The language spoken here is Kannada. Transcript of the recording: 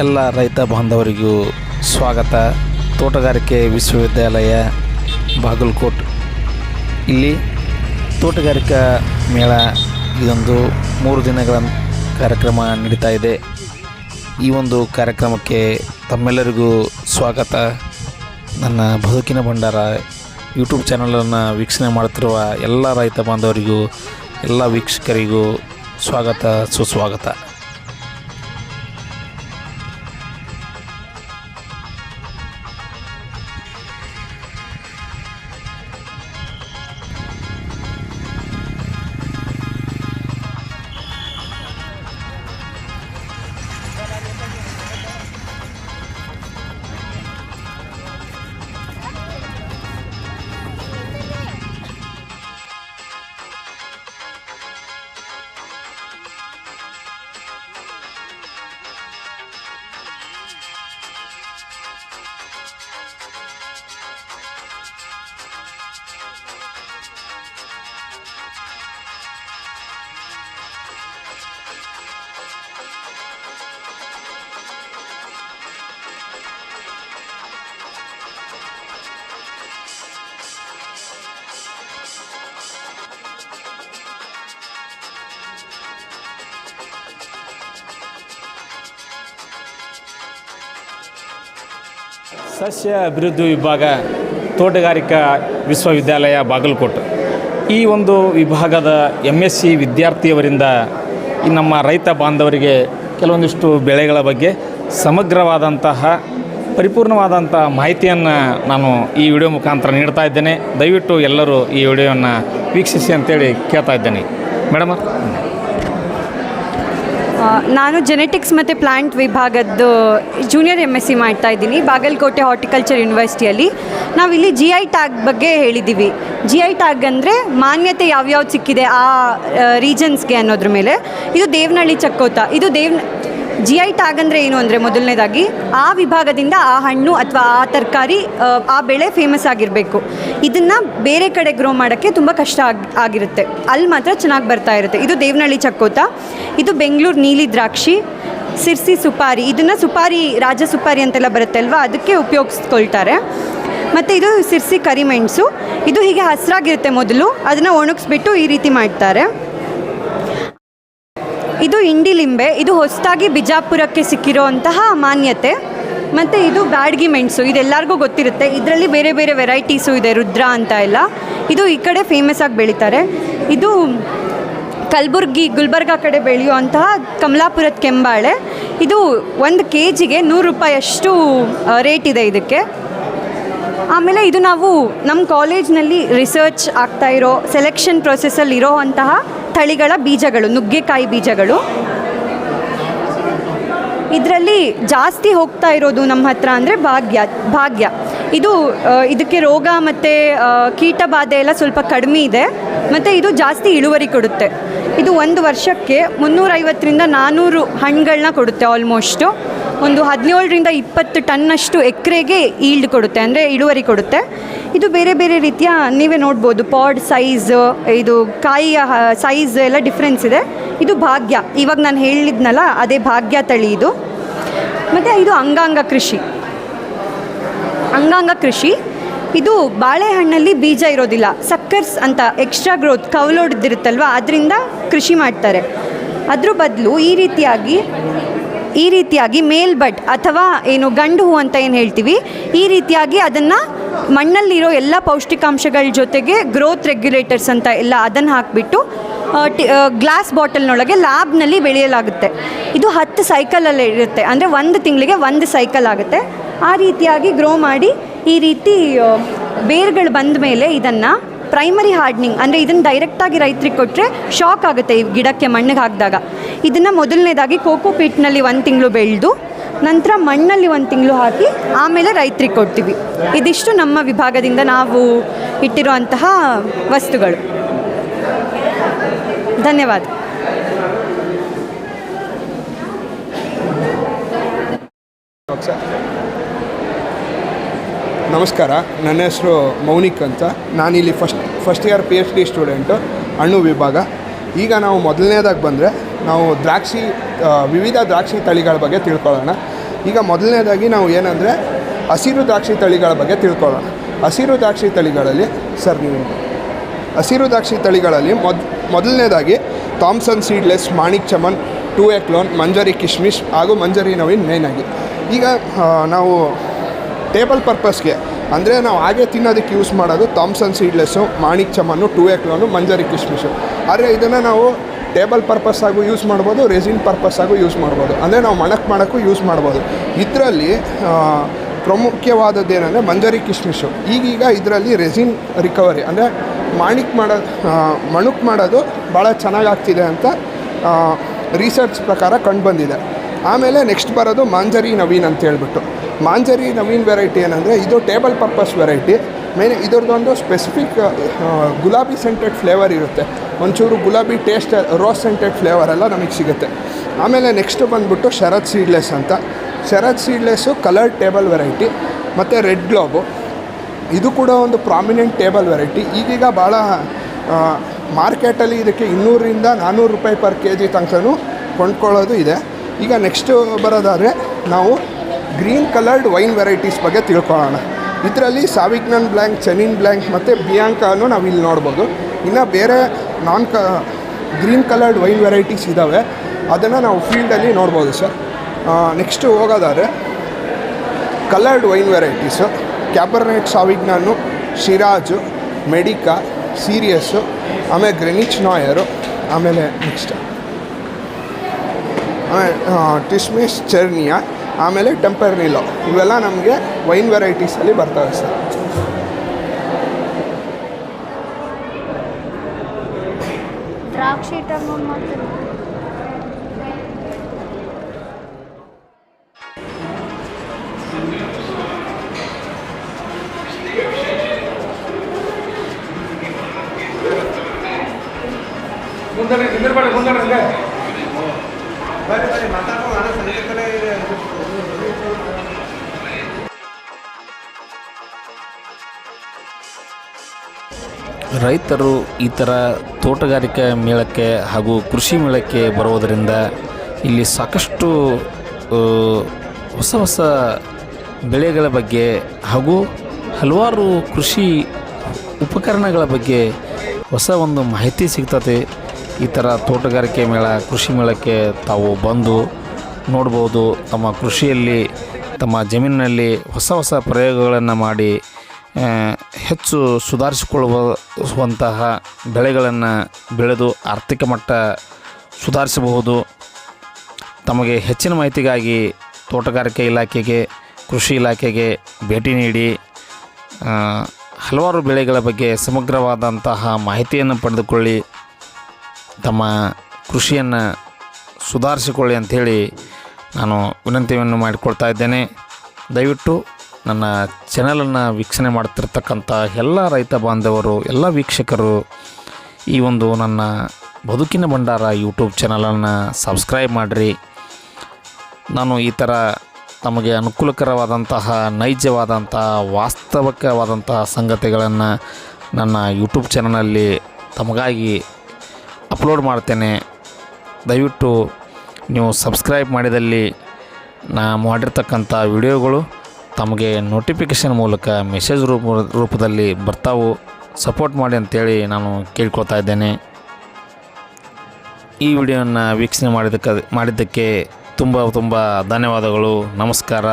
ಎಲ್ಲ ರೈತ ಬಾಂಧವರಿಗೂ ಸ್ವಾಗತ. ತೋಟಗಾರಿಕೆ ವಿಶ್ವವಿದ್ಯಾಲಯ ಬಾಗಲಕೋಟ್. ಇಲ್ಲಿ ತೋಟಗಾರಿಕಾ ಮೇಳ ಇದೊಂದು ಮೂರು ದಿನಗಳ ಕಾರ್ಯಕ್ರಮ ನಡೀತಾ ಇದೆ. ಈ ಒಂದು ಕಾರ್ಯಕ್ರಮಕ್ಕೆ ತಮ್ಮೆಲ್ಲರಿಗೂ ಸ್ವಾಗತ. ನನ್ನ ಬದುಕಿನ ಭಂಡಾರ ಯೂಟ್ಯೂಬ್ ಚಾನಲನ್ನು ವೀಕ್ಷಣೆ ಮಾಡುತ್ತಿರುವ ಎಲ್ಲ ರೈತ ಬಾಂಧವರಿಗೂ, ಎಲ್ಲ ವೀಕ್ಷಕರಿಗೂ ಸ್ವಾಗತ, ಸುಸ್ವಾಗತ. ಸಸ್ಯ ಅಭಿವೃದ್ಧಿ ವಿಭಾಗ ತೋಟಗಾರಿಕಾ ವಿಶ್ವವಿದ್ಯಾಲಯ ಬಾಗಲಕೋಟೆ. ಈ ಒಂದು ವಿಭಾಗದ ಎಂ ಎಸ್ ಸಿ ವಿದ್ಯಾರ್ಥಿಯವರಿಂದ ನಮ್ಮ ರೈತ ಬಾಂಧವರಿಗೆ ಕೆಲವೊಂದಿಷ್ಟು ಬೆಳೆಗಳ ಬಗ್ಗೆ ಸಮಗ್ರವಾದಂತಹ ಪರಿಪೂರ್ಣವಾದಂಥ ಮಾಹಿತಿಯನ್ನು ನಾನು ಈ ವಿಡಿಯೋ ಮುಖಾಂತರ ನೀಡ್ತಾ ಇದ್ದೇನೆ. ದಯವಿಟ್ಟು ಎಲ್ಲರೂ ಈ ವಿಡಿಯೋವನ್ನು ವೀಕ್ಷಿಸಿ ಅಂತೇಳಿ ಕೇಳ್ತಾ ಇದ್ದೇನೆ. ಮೇಡಮ್ ನಾನು ಜೆನೆಟಿಕ್ಸ್ ಮತ್ತು ಪ್ಲಾಂಟ್ ವಿಭಾಗದ್ದು ಜೂನಿಯರ್ ಎಂ ಎಸ್ ಸಿ ಮಾಡ್ತಾ ಇದ್ದೀನಿ, ಬಾಗಲಕೋಟೆ ಹಾರ್ಟಿಕಲ್ಚರ್ ಯೂನಿವರ್ಸಿಟಿಯಲ್ಲಿ ನಾವಿಲ್ಲಿ ಜಿ ಐ ಟ್ಯಾಗ್ ಬಗ್ಗೆ ಹೇಳಿದ್ದೀವಿ. ಜಿ ಐ ಟ್ಯಾಗ್ ಅಂದರೆ ಮಾನ್ಯತೆ ಯಾವ್ಯಾವ್ದು ಸಿಕ್ಕಿದೆ ಆ ರೀಜನ್ಸ್ಗೆ ಅನ್ನೋದ್ರ ಮೇಲೆ. ಇದು ದೇವನಹಳ್ಳಿ ಚಕ್ಕೋತ. ಇದು ದೇವ್ ಜಿ ಐ ಟ್ಯಾಗ್ ಅಂದರೆ ಏನು ಅಂದರೆ ಮೊದಲನೇದಾಗಿ ಆ ವಿಭಾಗದಿಂದ ಆ ಹಣ್ಣು ಅಥವಾ ಆ ತರಕಾರಿ, ಆ ಬೆಳೆ ಫೇಮಸ್ ಆಗಿರಬೇಕು. ಇದನ್ನು ಬೇರೆ ಕಡೆ ಗ್ರೋ ಮಾಡೋಕ್ಕೆ ತುಂಬ ಕಷ್ಟ ಆಗ್, ಆಗಿರುತ್ತೆ. ಅಲ್ಲಿ ಮಾತ್ರ ಚೆನ್ನಾಗಿ ಬರ್ತಾ ಇರುತ್ತೆ. ಇದು ದೇವನಹಳ್ಳಿ ಚಕ್ಕೋತ, ಇದು ಬೆಂಗಳೂರು ನೀಲಿ ದ್ರಾಕ್ಷಿ, ಸಿರ್ಸಿ ಸುಪಾರಿ. ಇದನ್ನು ಸುಪಾರಿ, ರಾಜ ಸುಪಾರಿ ಅಂತೆಲ್ಲ ಬರುತ್ತೆ ಅಲ್ವಾ ಅದಕ್ಕೆ ಉಪಯೋಗಿಸ್ಕೊಳ್ತಾರೆ. ಮತ್ತು ಇದು ಸಿರ್ಸಿ ಕರಿಮೆಣಸು ಇದು ಹೀಗೆ ಹಸಿರಾಗಿರುತ್ತೆ ಮೊದಲು. ಅದನ್ನು ಒಣಗಿಸ್ಬಿಟ್ಟು ಈ ರೀತಿ ಮಾಡ್ತಾರೆ. ಇದು ಇಂಡಿ ಲಿಂಬೆ, ಇದು ಹೊಸದಾಗಿ ಬಿಜಾಪುರಕ್ಕೆ ಸಿಕ್ಕಿರೋಂತಹ ಮಾನ್ಯತೆ. ಮತ್ತು ಇದು ಬ್ಯಾಡ್ಗಿ ಮೆಣಸು, ಇದೆಲ್ಲರಿಗೂ ಗೊತ್ತಿರುತ್ತೆ. ಇದರಲ್ಲಿ ಬೇರೆ ಬೇರೆ ವೆರೈಟೀಸು ಇದೆ, ರುದ್ರ ಅಂತ ಎಲ್ಲ. ಇದು ಈ ಕಡೆ ಫೇಮಸ್ ಆಗಿ ಬೆಳೀತಾರೆ. ಇದು ಕಲಬುರ್ಗಿ, ಗುಲ್ಬರ್ಗ ಕಡೆ ಬೆಳೆಯುವಂತಹ ಕಮಲಾಪುರದ ಕೆಂಬಾಳೆ. ಇದು ಒಂದು ಕೆ ಜಿಗೆ ನೂರು ರೂಪಾಯಿಯಷ್ಟು ರೇಟ್ ಇದೆ ಇದಕ್ಕೆ. ಆಮೇಲೆ ಇದು ನಾವು ನಮ್ಮ ಕಾಲೇಜ್ನಲ್ಲಿ ರಿಸರ್ಚ್ ಆಗ್ತಾ ಇರೋ ಸೆಲೆಕ್ಷನ್ ಪ್ರೊಸೆಸ್ಸಲ್ಲಿ ಇರೋ ಅಂತಹ ತಳಿಗಳ ಬೀಜಗಳು, ನುಗ್ಗೆಕಾಯಿ ಬೀಜಗಳು. ಇದರಲ್ಲಿ ಜಾಸ್ತಿ ಹೋಗ್ತಾ ಇರೋದು ನಮ್ಮ ಹತ್ರ ಅಂದರೆ ಭಾಗ್ಯ ಭಾಗ್ಯ. ಇದು ಇದಕ್ಕೆ ರೋಗ ಮತ್ತು ಕೀಟ ಬಾಧೆ ಎಲ್ಲ ಸ್ವಲ್ಪ ಕಡಿಮೆ ಇದೆ. ಮತ್ತು ಇದು ಜಾಸ್ತಿ ಇಳುವರಿ ಕೊಡುತ್ತೆ. ಇದು ಒಂದು ವರ್ಷಕ್ಕೆ ಮುನ್ನೂರೈವತ್ತರಿಂದ ನಾನ್ನೂರು ಹಣ್ಣುಗಳನ್ನ ಕೊಡುತ್ತೆ ಆಲ್ಮೋಸ್ಟು ಒಂದು ಹದಿನೇಳರಿಂದ ಇಪ್ಪತ್ತು ಟನ್ನಷ್ಟು ಎಕರೆಗೆ ಈಲ್ಡ್ ಕೊಡುತ್ತೆ, ಅಂದರೆ ಇಳುವರಿ ಕೊಡುತ್ತೆ. ಇದು ಬೇರೆ ಬೇರೆ ರೀತಿಯ, ನೀವೇ ನೋಡ್ಬೋದು ಪಾಡ್ ಸೈಜ್ ಇದು ಕಾಯಿಯ ಸೈಜ್ ಎಲ್ಲ ಡಿಫ್ರೆನ್ಸ್ ಇದೆ. ಇದು ಭಾಗ್ಯ. ಇವಾಗ ನಾನು ಹೇಳಿದ್ನಲ್ಲ, ಅದೇ ಭಾಗ್ಯ ತಳಿ ಇದು. ಮತ್ತು ಇದು ಅಂಗಾಂಗ ಕೃಷಿ. ಅಂಗಾಂಗ ಕೃಷಿ. ಇದು ಬಾಳೆಹಣ್ಣಲ್ಲಿ ಬೀಜ ಇರೋದಿಲ್ಲ, ಸಕ್ಕರ್ಸ್ ಅಂತ ಎಕ್ಸ್ಟ್ರಾ ಗ್ರೋತ್ ಕವಲೊಡ್ದಿರುತ್ತಲ್ವ, ಅದರಿಂದ ಕೃಷಿ ಮಾಡ್ತಾರೆ. ಅದ್ರ ಬದಲು ಈ ರೀತಿಯಾಗಿ ಈ ರೀತಿಯಾಗಿ ಮೇಲ್ಬಟ್ ಅಥವಾ ಏನು ಗಂಡು ಹೂ ಅಂತ ಏನು ಹೇಳ್ತೀವಿ, ಈ ರೀತಿಯಾಗಿ ಅದನ್ನು ಮಣ್ಣಲ್ಲಿರೋ ಎಲ್ಲ ಪೌಷ್ಟಿಕಾಂಶಗಳ ಜೊತೆಗೆ ಗ್ರೋತ್ ರೆಗ್ಯುಲೇಟರ್ಸ್ ಅಂತ ಎಲ್ಲ ಅದನ್ನು ಹಾಕಿಬಿಟ್ಟು ಗ್ಲಾಸ್ ಬಾಟಲ್ನೊಳಗೆ ಲ್ಯಾಬ್ನಲ್ಲಿ ಬೆಳೆಯಲಾಗುತ್ತೆ. ಇದು ಹತ್ತು ಸೈಕಲಲ್ಲಿ ಇರುತ್ತೆ. ಅಂದರೆ ಒಂದು ತಿಂಗಳಿಗೆ ಒಂದು ಸೈಕಲ್ ಆಗುತ್ತೆ. ಆ ರೀತಿಯಾಗಿ ಗ್ರೋ ಮಾಡಿ ಈ ರೀತಿ ಬೇರುಗಳು ಬಂದ ಮೇಲೆ ಇದನ್ನು ಪ್ರೈಮರಿ ಹಾರ್ಡ್ನಿಂಗ್ ಅಂದರೆ ಇದನ್ನು ಡೈರೆಕ್ಟಾಗಿ ರೈತರಿಗೆ ಕೊಟ್ಟರೆ ಶಾಕ್ ಆಗುತ್ತೆ ಈ ಗಿಡಕ್ಕೆ ಮಣ್ಣಿಗೆ ಹಾಕಿದಾಗ. ಇದನ್ನು ಮೊದಲನೇದಾಗಿ ಕೋಕೋ ಪೀಟ್ನಲ್ಲಿ ಒಂದು ತಿಂಗಳು ಬೆಳೆದು, ನಂತರ ಮಣ್ಣಲ್ಲಿ ಒಂದು ತಿಂಗಳು ಹಾಕಿ ಆಮೇಲೆ ರೈತರಿಗೆ ಕೊಡ್ತೀವಿ. ಇದಿಷ್ಟು ನಮ್ಮ ವಿಭಾಗದಿಂದ ನಾವು ಇಟ್ಟಿರುವಂತಹ ವಸ್ತುಗಳು. ಧನ್ಯವಾದ. ನಮಸ್ಕಾರ. ನನ್ನ ಹೆಸರು ಮೌನಿಕ್ ಅಂತ. ನಾನಿಲ್ಲಿ first first year P H D student ಹಣ್ಣು ವಿಭಾಗ. ಈಗ ನಾವು ಮೊದಲನೇದಾಗಿ ಬಂದರೆ ನಾವು ದ್ರಾಕ್ಷಿ ವಿವಿಧ ದ್ರಾಕ್ಷಿ ತಳಿಗಳ ಬಗ್ಗೆ ತಿಳ್ಕೊಳ್ಳೋಣ. ಈಗ ಮೊದಲನೇದಾಗಿ ನಾವು ಏನಂದರೆ ಹಸಿರು ದ್ರಾಕ್ಷಿ ತಳಿಗಳ ಬಗ್ಗೆ ತಿಳ್ಕೊಳ್ಳೋಣ. ಹಸಿರು ದ್ರಾಕ್ಷಿ ತಳಿಗಳಲ್ಲಿ, ಸರ್ ನೀವು ಹಸಿರು ದ್ರಾಕ್ಷಿ ತಳಿಗಳಲ್ಲಿ ಮೊದ್, ಮೊದಲನೇದಾಗಿ Thompson seedless, Manik Chaman two a clone clone Manjari Kishmish ಹಾಗೂ ಮಂಜರಿ ನವೀನ್ ಮೇಯ್ನಾಗಿ ಈಗ ನಾವು ಟೇಬಲ್ ಪರ್ಪಸ್ಗೆ. ಅಂದರೆ ನಾವು ಹಾಗೆ ತಿನ್ನೋದಕ್ಕೆ ಯೂಸ್ ಮಾಡೋದು Thompson seedless, Manik Chaman, two A clone, Manjari Kishmish ಆದರೆ ಇದನ್ನು ನಾವು ಟೇಬಲ್ ಪರ್ಪಸ್ ಆಗು ಯೂಸ್ ಮಾಡ್ಬೋದು, ರೆಸಿನ್ ಪರ್ಪಸ್ ಆಗು ಯೂಸ್ ಮಾಡ್ಬೋದು. ಅಂದರೆ ನಾವು ಮಣಕ್ಕೆ ಮಾಡೋಕ್ಕೂ ಯೂಸ್ ಮಾಡ್ಬೋದು. ಇದರಲ್ಲಿ ಪ್ರಮುಖವಾದದ್ದು ಏನಂದರೆ ಮಂಜರಿ ಕಿಶ್ಮಿಶು ಈಗೀಗ ಇದರಲ್ಲಿ ರೆಸಿನ್ ರಿಕವರಿ, ಅಂದರೆ ಮಾಣಿಕ್ ಮಾಡೋ ಮಣುಕ್ ಮಾಡೋದು ಭಾಳ ಚೆನ್ನಾಗಾಗ್ತಿದೆ ಅಂತ ರಿಸರ್ಚ್ ಪ್ರಕಾರ ಕಂಡುಬಂದಿದೆ ಆಮೇಲೆ ನೆಕ್ಸ್ಟ್ ಬರೋದು ಮಾಂಜರಿ ನವೀನ್ ಅಂತ ಹೇಳ್ಬಿಟ್ಟು. ಮಾಂಜರಿ ನವೀನ್ ವೆರೈಟಿ ಏನಂದರೆ ಇದು ಟೇಬಲ್ ಪರ್ಪಸ್ ವೆರೈಟಿ. ಮೇನ್ ಇದ್ರದ್ದೊಂದು ಸ್ಪೆಸಿಫಿಕ್ ಗುಲಾಬಿ ಸೆಂಟೆಡ್ ಫ್ಲೇವರ್ ಇರುತ್ತೆ. ಒಂಚೂರು ಗುಲಾಬಿ ಟೇಸ್ಟ್ ರೋಸ್ ಸೆಂಟೆಡ್ ಫ್ಲೇವರ್ ಎಲ್ಲ ನಮಗೆ ಸಿಗುತ್ತೆ. ಆಮೇಲೆ ನೆಕ್ಸ್ಟ್ ಬಂದ್ಬಿಟ್ಟು ಶರತ್ ಸೀಡ್ಲೆಸ್ ಅಂತ. Sharad seedless coloured table variety ಮತ್ತು ರೆಡ್ ಗ್ಲೋಬು ಇದು ಕೂಡ ಒಂದು ಪ್ರಾಮಿನೆಂಟ್ ಟೇಬಲ್ ವೆರೈಟಿ ಈಗೀಗ ಭಾಳ ಮಾರ್ಕೆಟಲ್ಲಿ ಇದಕ್ಕೆ ಇನ್ನೂರಿಂದ ನಾನ್ನೂರು ರೂಪಾಯಿ ಪರ್ ಕೆ ಜಿ ತನಕನೂ ಕೊಂಡ್ಕೊಳ್ಳೋದು ಇದೆ. ಈಗ ನೆಕ್ಸ್ಟು ಬರೋದಾದರೆ ನಾವು ಗ್ರೀನ್ ಕಲರ್ಡ್ ವೈನ್ ವೆರೈಟೀಸ್ ಬಗ್ಗೆ ತಿಳ್ಕೊಳ್ಳೋಣ. ಇದರಲ್ಲಿ ಸಾವಿಗ್ನನ್ ಬ್ಲ್ಯಾಂಕ್, ಚೆನಿನ್ ಬ್ಲ್ಯಾಂಕ್ ಮತ್ತು ಬಿಯಾಂಕಾನು ನಾವು ಇಲ್ಲಿ ನೋಡ್ಬೋದು. ಇನ್ನು ಬೇರೆ ನಾನ್ ಕ, ಗ್ರೀನ್ ಕಲರ್ಡ್ ವೈನ್ ವೆರೈಟೀಸ್ ಇದ್ದಾವೆ ಅದನ್ನು ನಾವು ಫೀಲ್ಡಲ್ಲಿ ನೋಡ್ಬೋದು ಸರ್. ನೆಕ್ಸ್ಟು ಹೋಗೋದಾದ್ರೆ coloured wine varieties. Cabernet Sauvignon Shiraz, Medica, ಸೀರಿಯಸ್ಸು, ಆಮೇಲೆ ಗ್ರೆನಿಚ್ ನಾಯರು, ಆಮೇಲೆ ನೆಕ್ಸ್ಟ್. ಟಿಸ್ಮಿಸ್ ಚೆರ್ನಿಯಾ ಆಮೇಲೆ ಟೆಂಪರ್ನಿಲೋ ಇವೆಲ್ಲ ನಮಗೆ ವೈನ್ ವೆರೈಟೀಸಲ್ಲಿ ಬರ್ತವೆ ಸರ್. ಮಾಡ್ತೀನಿ ರೈತರು ಈ ಥರ ತೋಟಗಾರಿಕೆ ಮೇಳಕ್ಕೆ ಹಾಗೂ ಕೃಷಿ ಮೇಳಕ್ಕೆ ಬರುವುದರಿಂದ ಇಲ್ಲಿ ಸಾಕಷ್ಟು ಹೊಸ ಹೊಸ ಬೆಳೆಗಳ ಬಗ್ಗೆ ಹಾಗೂ ಹಲವಾರು ಕೃಷಿ ಉಪಕರಣಗಳ ಬಗ್ಗೆ ಹೊಸ ಒಂದು ಮಾಹಿತಿ ಸಿಗ್ತದೆ. ಈ ಥರ ತೋಟಗಾರಿಕೆ ಮೇಳ, ಕೃಷಿ ಮೇಳಕ್ಕೆ ತಾವು ಬಂದು ನೋಡ್ಬೋದು, ತಮ್ಮ ಕೃಷಿಯಲ್ಲಿ, ತಮ್ಮ ಜಮೀನಿನಲ್ಲಿ ಹೊಸ ಹೊಸ ಪ್ರಯೋಗಗಳನ್ನು ಮಾಡಿ ಹೆಚ್ಚು ಸುಧಾರಿಸಿಕೊಳ್ಳುವಂತಹ ಬೆಳೆಗಳನ್ನು ಬೆಳೆದು ಆರ್ಥಿಕ ಮಟ್ಟ ಸುಧಾರಿಸಬಹುದು. ತಮಗೆ ಹೆಚ್ಚಿನ ಮಾಹಿತಿಗಾಗಿ ತೋಟಗಾರಿಕೆ ಇಲಾಖೆಗೆ, ಕೃಷಿ ಇಲಾಖೆಗೆ ಭೇಟಿ ನೀಡಿ ಹಲವಾರು ಬೆಳೆಗಳ ಬಗ್ಗೆ ಸಮಗ್ರವಾದಂತಹ ಮಾಹಿತಿಯನ್ನು ಪಡೆದುಕೊಳ್ಳಿ, ತಮ್ಮ ಕೃಷಿಯನ್ನು ಸುಧಾರಿಸಿಕೊಳ್ಳಿ ಅಂಥೇಳಿ ನಾನು ವಿನಂತಿಯನ್ನು ಮಾಡಿಕೊಳ್ತಾ ಇದ್ದೇನೆ. ದಯವಿಟ್ಟು ನನ್ನ ಚಾನಲನ್ನು ವೀಕ್ಷಣೆ ಮಾಡ್ತಿರ್ತಕ್ಕಂಥ ಎಲ್ಲ ರೈತ ಬಾಂಧವರು, ಎಲ್ಲ ವೀಕ್ಷಕರು, ಈ ಒಂದು ನನ್ನ ಬದುಕಿನ ಭಂಡಾರ ಯೂಟ್ಯೂಬ್ ಚಾನಲನ್ನು ಸಬ್ಸ್ಕ್ರೈಬ್ ಮಾಡಿರಿ. ನಾನು ಈ ಥರ ತಮಗೆ ಅನುಕೂಲಕರವಾದಂತಹ ನೈಜವಾದಂತಹ ವಾಸ್ತವಿಕವಾದಂತಹ ಸಂಗತಿಗಳನ್ನು ನನ್ನ ಯೂಟ್ಯೂಬ್ ಚಾನಲಲ್ಲಿ ತಮಗಾಗಿ ಅಪ್ಲೋಡ್ ಮಾಡ್ತೇನೆ. ದಯವಿಟ್ಟು ನೀವು ಸಬ್ಸ್ಕ್ರೈಬ್ ಮಾಡಿದಲ್ಲಿ ನಾ ಮಾಡಿರ್ತಕ್ಕಂಥ ವಿಡಿಯೋಗಳು ತಮಗೆ ನೋಟಿಫಿಕೇಷನ್ ಮೂಲಕ ಮೆಸೇಜ್ ರೂಪ, ರೂಪದಲ್ಲಿ ಬರ್ತಾವು. ಸಪೋರ್ಟ್ ಮಾಡಿ ಅಂತೇಳಿ ನಾನು ಕೇಳ್ಕೊಳ್ತಾ ಇದ್ದೇನೆ. ಈ ವಿಡಿಯೋನ ವೀಕ್ಷಣೆ ಮಾಡಿದ್ದಕ್ಕೆ ಮಾಡಿದ್ದಕ್ಕೆ ತುಂಬ ತುಂಬ ಧನ್ಯವಾದಗಳು. ನಮಸ್ಕಾರ.